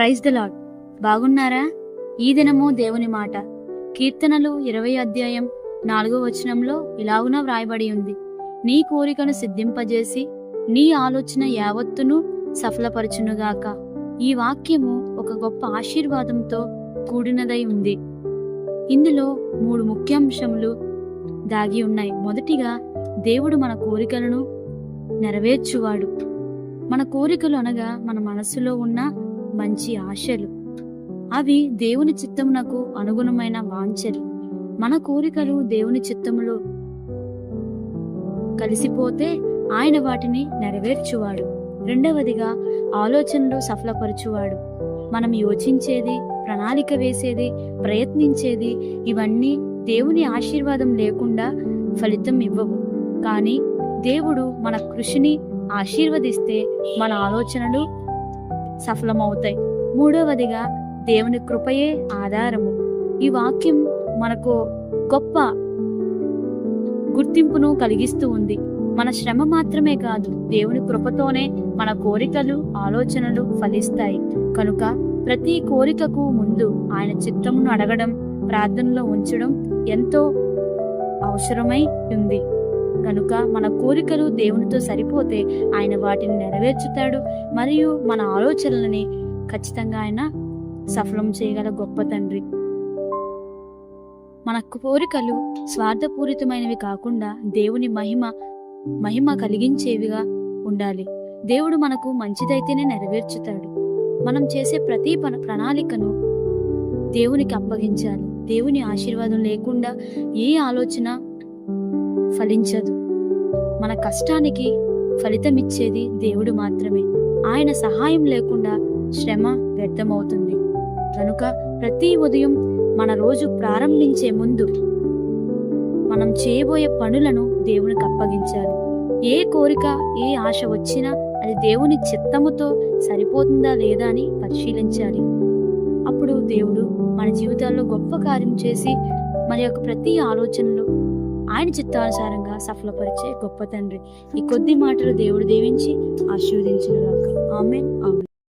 Praise the lord బాగున్నారా? ఈ దినము దేవుని మాట. కీర్తనలు ఇరవై అధ్యాయం నాలుగో వచనంలో ఇలాగున వ్రాయబడి ఉంది. నీ కోరికను సిద్ధింపజేసి నీ ఆలోచన యావత్తును సఫలపరచునుగాక. ఈ వాక్యము ఒక గొప్ప ఆశీర్వాదంతో కూడినదై ఉంది. ఇందులో మూడు ముఖ్యాంశములు దాగి ఉన్నాయి. మొదటిగా దేవుడు మన కోరికలను నెరవేర్చువాడు. మన కోరికలు అనగా మన మనస్సులో ఉన్న మంచి ఆశలు. అవి దేవుని చిత్తమునకు అనుగుణమైన వాంఛలు. మన కోరికలు దేవుని చిత్తములో కలిసిపోతే ఆయన వాటిని నెరవేర్చువాడు. రెండవదిగా ఆలోచనలు సఫలపరచువాడు. మనం యోచించేది ప్రణాళిక వేసేది ప్రయత్నించేది ఇవన్నీ దేవుని ఆశీర్వాదం లేకుండా ఫలితం ఇవ్వవు. కానీ దేవుడు మన కృషిని ఆశీర్వదిస్తే మన ఆలోచనలు సఫలమవుతాయి. మూడవదిగా దేవుని కృపయే ఆధారము. ఈ వాక్యం మనకు గొప్ప గుర్తింపును కలిగిస్తూ ఉంది. మన శ్రమ మాత్రమే కాదు దేవుని కృపతోనే మన కోరికలు ఆలోచనలు ఫలిస్తాయి. కనుక ప్రతి కోరికకు ముందు ఆయన చిత్తమును అడగడం ప్రార్థనలో ఉంచడం ఎంతో అవసరమై ఉంది. కనుక మన కోరికలు దేవునితో సరిపోతే ఆయన వాటిని నెరవేర్చుతాడు. మరియు మన ఆలోచనలని ఖచ్చితంగా ఆయన సఫలం చేయగల గొప్ప తండ్రి. మన కోరికలు స్వార్థపూరితమైనవి కాకుండా దేవుని మహిమ మహిమ కలిగించేవిగా ఉండాలి. దేవుడు మనకు మంచిదైతేనే నెరవేర్చుతాడు. మనం చేసే ప్రతి ప్రణాళికను దేవునికి అప్పగించాలి. దేవుని ఆశీర్వాదం లేకుండా ఏ ఆలోచన ఫలించదు. మన కష్టానికి ఫలితమిచ్చేది దేవుడు మాత్రమే. ఆయన సహాయం లేకుండా శ్రమ వ్యర్థమవుతుంది. కనుక ప్రతి ఉదయం మన రోజు ప్రారంభించే ముందు మనం చేయబోయే పనులను దేవునికి అప్పగించాలి. ఏ కోరిక ఏ ఆశ వచ్చినా అది దేవుని చిత్తముతో సరిపోతుందా లేదా అని పరిశీలించాలి. అప్పుడు దేవుడు మన జీవితాల్లో గొప్ప కార్యం చేసి మన యొక్క ప్రతి ఆలోచనలు ఆయన చిత్తానుసారంగా సఫలపరిచే గొప్ప తండ్రి. ఈ కొద్ది మాటలు దేవుడు దీవించి ఆశీర్వదించిన ఆమె ఆమె